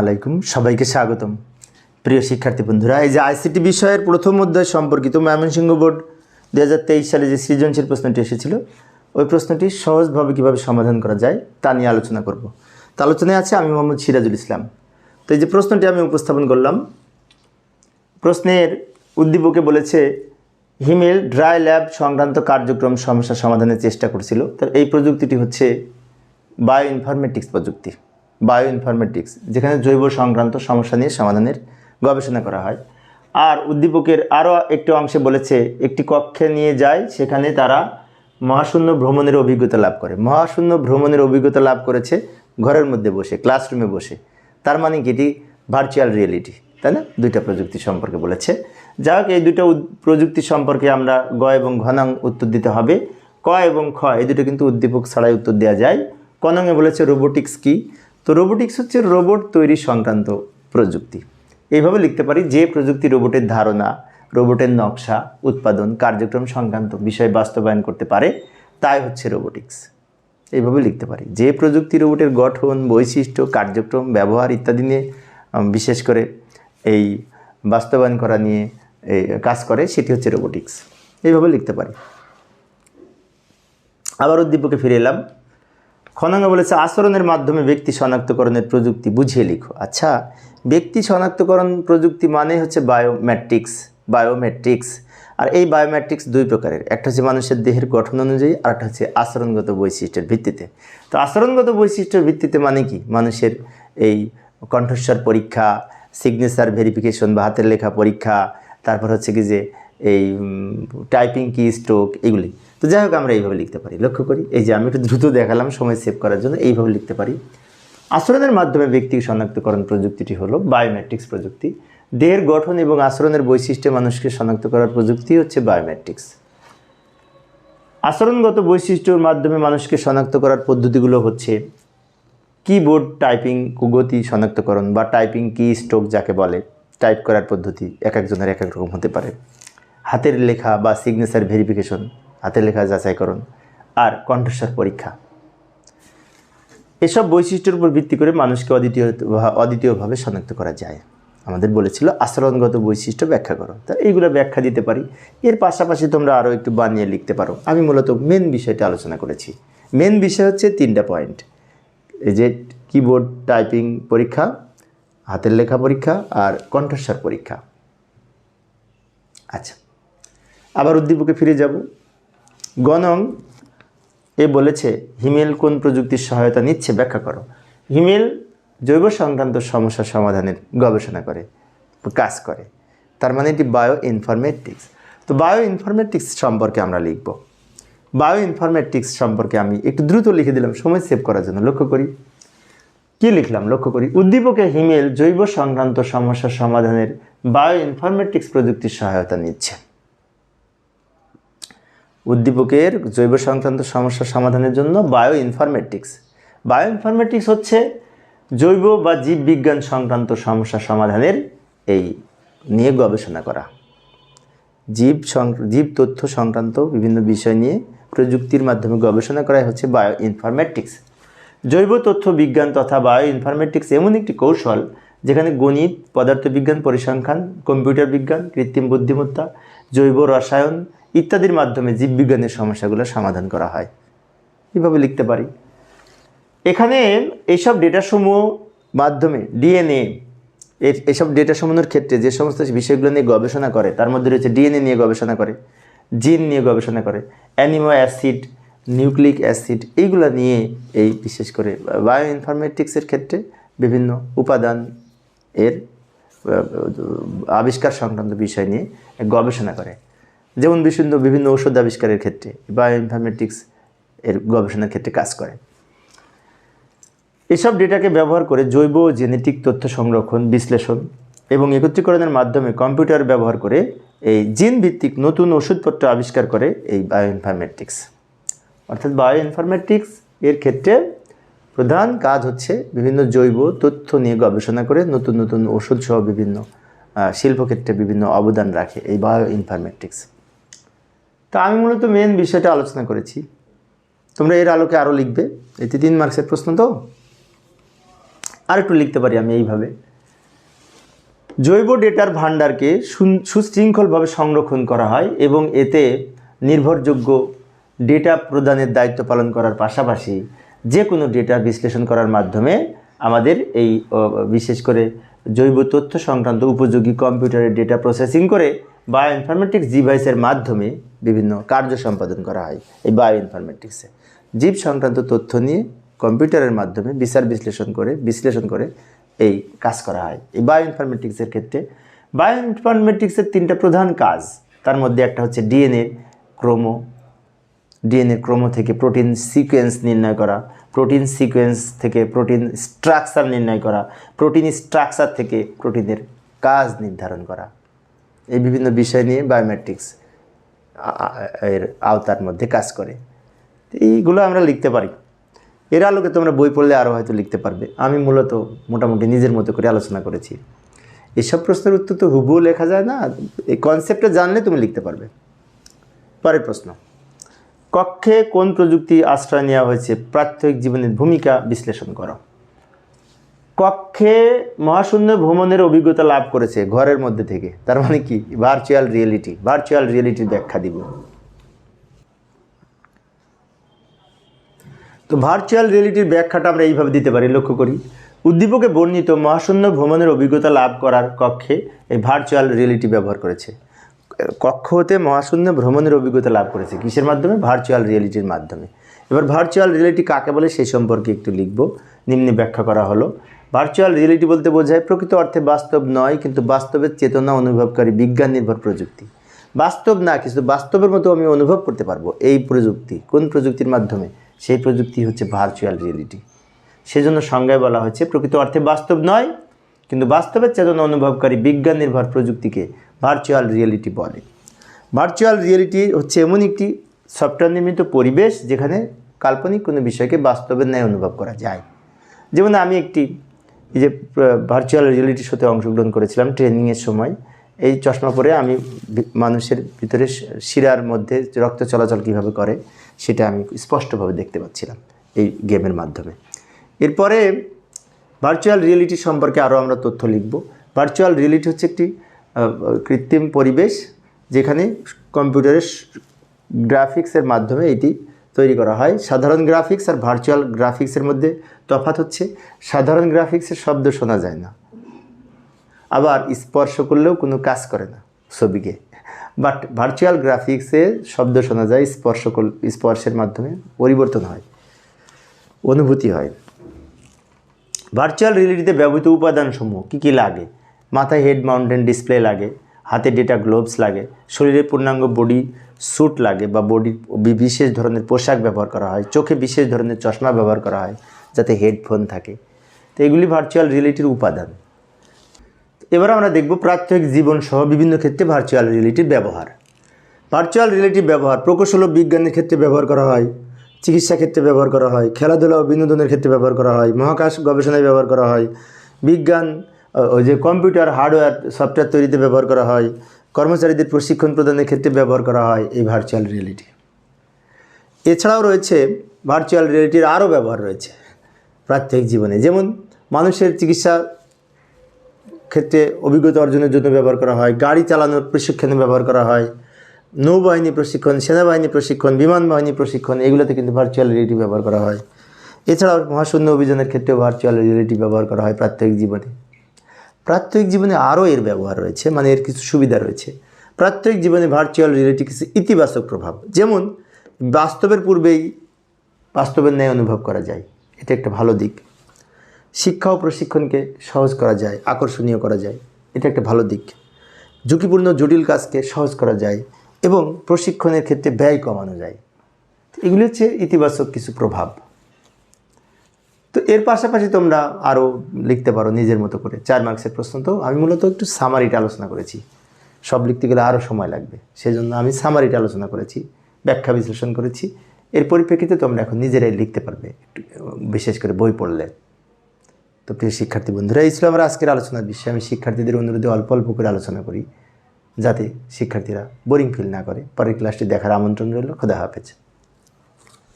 আলাইকুম, সবাইকে স্বাগতম। প্রিয় শিক্ষার্থী বন্ধুরা, এই যে আইসিটি বিষয়ের প্রথম অধ্যায় সম্পর্কিত ময়মনসিংহ বোর্ড দু হাজার তেইশ সালে যে সৃজনশীল প্রশ্নটি এসেছিল, ওই প্রশ্নটি সহজভাবে কীভাবে সমাধান করা যায় তা নিয়ে আলোচনা করব। তা আলোচনায় আছে আমি মোহাম্মদ সিরাজুল ইসলাম। তো এই যে প্রশ্নটি আমি উপস্থাপন করলাম, প্রশ্নের উদ্দীপকে বলেছে, হিমেল ড্রাই ল্যাব সংক্রান্ত কার্যক্রম সমস্যা সমাধানের চেষ্টা করছিল। তো এই প্রযুক্তিটি হচ্ছে বায়ো ইনফরমেটিক্স প্রযুক্তি। বায়ো ইনফরমেটিক্স যেখানে জৈব সংক্রান্ত সমস্যা নিয়ে সমাধানের গবেষণা করা হয়। আর উদ্দীপকের আরও একটি অংশে বলেছে, একটি কক্ষে নিয়ে যায়, সেখানে তারা মহাশূন্য ভ্রমণের অভিজ্ঞতা লাভ করে। মহাশূন্য ভ্রমণের অভিজ্ঞতা লাভ করেছে ঘরের মধ্যে বসে ক্লাসরুমে বসে। তার মানে কি? এটি ভার্চুয়াল রিয়েলিটি তাই না? দুইটা প্রযুক্তি সম্পর্কে বলেছে। যা হোক, এই দুটো প্রযুক্তি সম্পর্কে আমরা গ এবং ঘনাং উত্তর দিতে হবে। ক এবং খ, এই দুটো কিন্তু উদ্দীপক ছাড়াই উত্তর দেওয়া যায়। কনঙে বলেছে রোবোটিক্স কি? তো রোবোটিক্স হচ্ছে রোবট তৈরি সংক্রান্ত প্রযুক্তি। এইভাবে লিখতে পারি যে প্রযুক্তি রোবটের ধারণা রোবটের নকশা, উৎপাদন, কার্যক্রম সংক্রান্ত বিষয় বাস্তবায়ন করতে পারে, তাই হচ্ছে রোবোটিক্স এইভাবে লিখতে পারি যে প্রযুক্তি রোবটের গঠন, বৈশিষ্ট্য, কার্যক্রম, ব্যবহার ইত্যাদি নিয়ে বিশেষ করে এই বাস্তবায়ন করা নিয়ে কাজ করে, সেটি হচ্ছে রোবোটিক্স এইভাবে লিখতে পারি। আবার উদ্দীপকে ফিরে এলাম। খনাঙ্গ বলেছে, আচরণের মাধ্যমে ব্যক্তি শনাক্তকরণের প্রযুক্তি বুঝিয়ে লিখো। আচ্ছা ব্যক্তি শনাক্তকরণ প্রযুক্তি মানে হচ্ছে বায়োমেট্রিক্স বায়োমেট্রিক্স আর এই বায়োমেট্রিক্স দুই প্রকারের, একটা হচ্ছে মানুষের দেহের গঠন অনুযায়ী, আর একটা হচ্ছে আচরণগত বৈশিষ্ট্যের ভিত্তিতে। তো আচরণগত বৈশিষ্ট্যের ভিত্তিতে মানে কি? মানুষের এই কণ্ঠস্বর পরীক্ষা সিগনেচার ভেরিফিকেশন বা হাতের লেখা পরীক্ষা, তারপর হচ্ছে কি যে এই টাইপিং কি স্ট্রোক এগুলি। তো যাই হোক, আমরা এইভাবে লিখতে পারি। লক্ষ্য করি, এই যে আমি একটু দ্রুত দেখালাম, সময় সেভ করার জন্য এইভাবে লিখতে পারি। আচরণের মাধ্যমে ব্যক্তি শনাক্তকরণ প্রযুক্তিটি হলো বায়োমেট্রিক্স প্রযুক্তি। দেহের গঠন এবং আচরণের বৈশিষ্ট্যে মানুষকে শনাক্ত করার প্রযুক্তি হচ্ছে বায়োমেট্রিক্স আচরণগত বৈশিষ্ট্যর মাধ্যমে মানুষকে শনাক্ত করার পদ্ধতিগুলো হচ্ছে কিবোর্ড টাইপিং গতি শনাক্তকরণ বা টাইপিং কি স্ট্রোক যাকে বলে। টাইপ করার পদ্ধতি এক একজনের এক এক রকম হতে পারে। হাতের লেখা বা সিগনেচার ভেরিফিকেশন হাতের লেখা যাচাইকরণ আর কণ্ঠস্বর পরীক্ষা। এসব বৈশিষ্ট্যের উপর ভিত্তি করে মানুষকে অদ্বিতীয় অদ্বিতীয়ভাবে শনাক্ত করা যায়। আমাদের বলেছিল আচরণগত বৈশিষ্ট্য ব্যাখ্যা করো। তা এইগুলো ব্যাখ্যা দিতে পারি। এর পাশাপাশি তোমরা আরও একটু বানিয়ে লিখতে পারো। আমি মূলত মেন বিষয়টা আলোচনা করেছি। মেন বিষয় হচ্ছে তিনটা পয়েন্ট এই যে কিবোর্ড টাইপিং পরীক্ষা, হাতের লেখা পরীক্ষা আর কণ্ঠস্বর পরীক্ষা। আচ্ছা আবার উদ্দীপকে ফিরে যাব। গণং এ বলেছে, হিমেল কোন প্রযুক্তির সহায়তা নিচ্ছে ব্যাখ্যা করো। হিমেল জৈব সংক্রান্ত সমস্যা সমাধানের গবেষণা করে, কাজ করে। তার মানে এটি বায়ো ইনফরমেটিক্স তো বায়ো ইনফরমেটিক্স সম্পর্কে আমরা লিখব। বায়ো ইনফরমেটিক্স সম্পর্কে আমি একটু দ্রুত লিখে দিলাম, সময় সেভ করার জন্য। লক্ষ্য করি। কি লিখলাম? লক্ষ্য করি। উদ্দীপকে হিমেল জৈব সংক্রান্ত সমস্যা সমাধানের বায়ো ইনফরমেটিক্স প্রযুক্তির সহায়তা নিচ্ছে। উদ্দীপকের জৈব সংক্রান্ত সমস্যা সমাধানের জন্য বায়ো ইনফরমেটিক্স বায়ো ইনফরমেটিক্স হচ্ছে জৈব বা জীববিজ্ঞান সংক্রান্ত সমস্যা সমাধানের এই নিয়ে গবেষণা করা। জীব জীব তথ্য সংক্রান্ত বিভিন্ন বিষয় নিয়ে প্রযুক্তির মাধ্যমে গবেষণা করাই হচ্ছে বায়ো ইনফরমেটিক্স জৈব তথ্য বিজ্ঞান তথা বায়ো ইনফরমেটিক্স এমন একটি কৌশল যেখানে গণিত, পদার্থবিজ্ঞান, পরিসংখ্যান, কম্পিউটার বিজ্ঞান, কৃত্রিম বুদ্ধিমত্তা, জৈব রসায়ন ইত্যাদির মাধ্যমে জীববিজ্ঞানের সমস্যাগুলো সমাধান করা হয়। কীভাবে লিখতে পারি? এখানে এইসব ডেটাসমূহ মাধ্যমে ডিএনএ এসব ডেটাসমূহের ক্ষেত্রে যে সমস্ত বিষয়গুলো নিয়ে গবেষণা করে, তার মধ্যে রয়েছে ডিএনএ নিয়ে গবেষণা করে, জিন নিয়ে গবেষণা করে, অ্যানিমো অ্যাসিড, নিউক্লিক অ্যাসিড, এইগুলো নিয়ে এই বিশেষ করে বায়ো ইনফরমেটিক্সের ক্ষেত্রে বিভিন্ন উপাদান এর, আবিষ্কার সংক্রান্ত বিষয় নিয়ে গবেষণা করে। যেমন বিভিন্ন বিভিন্ন ঔষধ আবিষ্কারের ক্ষেত্রে বায়ো ইনফরমেটিক্স এর গবেষণার ক্ষেত্রে কাজ করে। এসব ডেটাকে ব্যবহার করে জৈব জেনেটিক তথ্য সংরক্ষণ, বিশ্লেষণ এবং একত্রীকরণের মাধ্যমে কম্পিউটার ব্যবহার করে এই জিন ভিত্তিক নতুন ওষুধপত্র আবিষ্কার করে এই বায়ো ইনফরমেটিক্স অর্থাৎ বায়ো ইনফরমেটিক্স এর ক্ষেত্রে প্রধান কাজ হচ্ছে বিভিন্ন জৈব তথ্য নিয়ে গবেষণা করে নতুন নতুন ওষুধ সহ বিভিন্ন শিল্পক্ষেত্রে বিভিন্ন অবদান রাখে এই বায়ো ইনফরমেটিক্স তা আমি মূলত মেন বিষয়টা আলোচনা করেছি। তোমরা এর আলোকে আরও লিখবে। এতে তিন মার্কসের প্রশ্ন তো। আর একটু লিখতে পারি আমি এইভাবে। জৈব ডেটার ভাণ্ডারকে সুশৃঙ্খলভাবে সংরক্ষণ করা হয় এবং এতে নির্ভরযোগ্য ডেটা প্রদানের দায়িত্ব পালন করার পাশাপাশি যে কোনো ডেটা বিশ্লেষণ করার মাধ্যমে আমাদের এই বিশেষ করে জৈব তথ্য সংক্রান্ত উপযোগী কম্পিউটারের ডেটা প্রসেসিং করে বায়ো ইনফরমেটিক্স ডিভাইসের মাধ্যমে বিভিন্ন কার্য সম্পাদন করা হয় এই বায়ো ইনফরমেটিক্সে জীব সংক্রান্ত তথ্য নিয়ে কম্পিউটারের মাধ্যমে বিচার বিশ্লেষণ করে বিশ্লেষণ করে এই কাজ করা হয়। এই বায়ো ইনফরমেটিক্সের ক্ষেত্রে বায়ো ইনফরমেটিক্সের তিনটা প্রধান কাজ, তার মধ্যে একটা হচ্ছে ডিএনএ ক্রোমো। ডিএনএ ক্রোমো থেকে প্রোটিন সিকোয়েন্স নির্ণয় করা প্রোটিন সিকোয়েন্স থেকে প্রোটিন স্ট্রাকচার নির্ণয় করা প্রোটিন স্ট্রাকচার থেকে প্রোটিনের কাজ নির্ধারণ করা। এই বিভিন্ন বিষয় নিয়ে বায়োমেট্রিক্স এর আওতার মধ্যে কাজ করে। এইগুলো আমরা লিখতে পারি। এর আলোকে তোমরা বই পড়লে আরও হয়তো লিখতে পারবে। আমি মূলত মোটামুটি নিজের মতো করে আলোচনা করেছি। এসব প্রশ্নের উত্তর তো হুবহু লেখা যায় না। এই কনসেপ্টটা জানলে তুমি লিখতে পারবে। পরের প্রশ্ন। কক্ষে কোন প্রযুক্তি আশ্রয় নেওয়া হয়েছে? প্রাত্যহিক জীবনের ভূমিকা বিশ্লেষণ করো। কক্ষে মহাশূন্য ভ্রমণের অভিজ্ঞতা লাভ করেছে ঘরের মধ্যে থেকে। তার মানে কি? ভার্চুয়াল রিয়েলিটি ভার্চুয়াল রিয়েলিটির ব্যাখ্যা দিব। তো ভার্চুয়াল রিয়েলিটির ব্যাখ্যাটা আমরা এইভাবে দিতে পারি, লক্ষ্য করি। উদ্দীপকে বর্ণিত মহাশূন্য ভ্রমণের অভিজ্ঞতা লাভ করার কক্ষে এই ভার্চুয়াল রিয়েলিটি ব্যবহার করেছে। কক্ষ হতে মহাশূন্য ভ্রমণের অভিজ্ঞতা লাভ করেছে। কিসের মাধ্যমে? ভার্চুয়াল রিয়েলিটির মাধ্যমে। এবার ভার্চুয়াল রিয়েলিটি কাকে বলে সেই সম্পর্কে একটু লিখব। নিম্নে ব্যাখ্যা করা হলো। ভার্চুয়াল রিয়েলিটি বলতে বোঝায় প্রকৃত অর্থে বাস্তব নয়, কিন্তু বাস্তবের চেতনা, অনুভবকারী বিজ্ঞান নির্ভর প্রযুক্তি। বাস্তব না, কিন্তু বাস্তবের মতো আমি অনুভব করতে পারব এই প্রযুক্তি। কোন প্রযুক্তির মাধ্যমে? সেই প্রযুক্তি হচ্ছে ভার্চুয়াল রিয়েলিটি সেজন্য সংজ্ঞায় বলা হয়েছে, প্রকৃত অর্থে বাস্তব নয়, কিন্তু বাস্তবের চেতনা, অনুভবকারী বিজ্ঞান নির্ভর প্রযুক্তিকে ভার্চুয়াল রিয়েলিটি বলে। ভার্চুয়াল রিয়েলিটি হচ্ছে এমন একটি সফটওয়্যার নির্মিত পরিবেশ যেখানে কাল্পনিক কোনো বিষয়কে বাস্তবের ন্যায় অনুভব করা যায়। যেমন আমি একটি এই যে ভার্চুয়াল রিয়েলিটির সাথে অংশগ্রহণ করেছিলাম ট্রেনিংয়ের সময়, এই চশমা পরে আমি মানুষের ভিতরে শিরার মধ্যে রক্ত চলাচল কীভাবে করে, সেটা আমি স্পষ্টভাবে দেখতে পাচ্ছিলাম এই গেমের মাধ্যমে। এরপরে ভার্চুয়াল রিয়েলিটি সম্পর্কে আরও আমরা তথ্য লিখব। ভার্চুয়াল রিয়েলিটি হচ্ছে একটি কৃত্রিম পরিবেশ যেখানে কম্পিউটারের গ্রাফিক্সের মাধ্যমে এটি তৈরি করা হয়। সাধারণ গ্রাফিক্স আর ভার্চুয়াল গ্রাফিক্সের মধ্যে তফাৎ হচ্ছে, সাধারণ গ্রাফিক্সের শব্দ শোনা যায় না। আবার স্পর্শ করলেও কোনো কাজ করে না ছবিকে। বাট ভার্চুয়াল গ্রাফিক্সে শব্দ শোনা যায়, স্পর্শ স্পর্শের মাধ্যমে পরিবর্তন হয়, অনুভূতি হয়। ভার্চুয়াল রিয়েলিটিতে ব্যবহৃত উপাদানসমূহ কী কী লাগে? মাথায় হেড মাউন্টেন ডিসপ্লে লাগে হাতে ডেটা গ্লোভস লাগে, শরীরে পূর্ণাঙ্গ বডি স্যুট লাগে বা বডির বিশেষ ধরনের পোশাক ব্যবহার করা হয়, চোখে বিশেষ ধরনের চশমা ব্যবহার করা হয় যাতে হেডফোন থাকে। তো এগুলি ভার্চুয়াল রিয়েলিটির উপাদান। এবার আমরা দেখব প্রাত্যহিক জীবন সহ বিভিন্ন ক্ষেত্রে ভার্চুয়াল রিয়েলিটির ব্যবহার। ভার্চুয়াল রিয়েলিটির ব্যবহার প্রকৌশল ও বিজ্ঞানের ক্ষেত্রে ব্যবহার করা হয়, চিকিৎসা ক্ষেত্রে ব্যবহার করা হয়, খেলাধুলা ও বিনোদনের ক্ষেত্রে ব্যবহার করা হয়, মহাকাশ গবেষণায় ব্যবহার করা হয়, বিজ্ঞান ওই যে কম্পিউটার, হার্ডওয়্যার, সফটওয়্যার তৈরিতে ব্যবহার করা হয়, কর্মচারীদের প্রশিক্ষণ প্রদানের ক্ষেত্রে ব্যবহার করা হয় এই ভার্চুয়াল রিয়েলিটি এছাড়াও রয়েছে ভার্চুয়াল রিয়েলিটির আরও ব্যবহার রয়েছে প্রাত্যহিক জীবনে। যেমন মানুষের চিকিৎসা ক্ষেত্রে অভিজ্ঞতা অর্জনের জন্য ব্যবহার করা হয়, গাড়ি চালানোর প্রশিক্ষণে ব্যবহার করা হয়, নৌবাহিনী প্রশিক্ষণ, সেনাবাহিনী প্রশিক্ষণ বিমান বাহিনী প্রশিক্ষণ, এগুলোতে কিন্তু ভার্চুয়াল রিয়েলিটি ব্যবহার করা হয়। এছাড়াও মহাশূন্য অভিযানের ক্ষেত্রেও ভার্চুয়াল রিয়েলিটি ব্যবহার করা হয় প্রাত্যহিক জীবনে। প্রাত্যহিক জীবনে আরও এর ব্যবহার রয়েছে মানে এর কিছু সুবিধা রয়েছে। প্রাত্যহিক জীবনে ভার্চুয়াল রিয়েলিটি কিছু ইতিবাচক প্রভাব। যেমন, বাস্তবের পূর্বেই বাস্তবের ন্যায় অনুভব করা যায়। এটা একটা ভালো দিক। শিক্ষা ও প্রশিক্ষণকে সহজ করা যায়, আকর্ষণীয় করা যায়। এটা একটা ভালো দিক। ঝুঁকিপূর্ণ, জটিল কাজকে সহজ করা যায় এবং প্রশিক্ষণের ক্ষেত্রে ব্যয় কমানো যায়। এগুলি হচ্ছে ইতিবাচক কিছু প্রভাব। তো এর পাশাপাশি তোমরা আরও লিখতে পারো নিজের মতো করে। চার মার্কসের প্রশ্ন তো আমি মূলত একটু সামারিটা আলোচনা করেছি। সব লিখতে গেলে আরও সময় লাগবে। সেজন্য আমি সামারিটা আলোচনা করেছি, ব্যাখ্যা বিশ্লেষণ করেছি। এর পরিপ্রেক্ষিতে তোমরা এখন নিজেরাই লিখতে পারবে, একটু, বিশেষ করে বই পড়লে। তো প্রিয় শিক্ষার্থী বন্ধুরা, এই ছিল আমার আজকের আলোচনার বিষয়। আমি শিক্ষার্থীদের অনুরোধে অল্প অল্প করে আলোচনা করি, যাতে শিক্ষার্থীরা বোরিং ফিল না করে। পরের ক্লাসটি দেখার আমন্ত্রণ রইল। খোদা হাফেজ।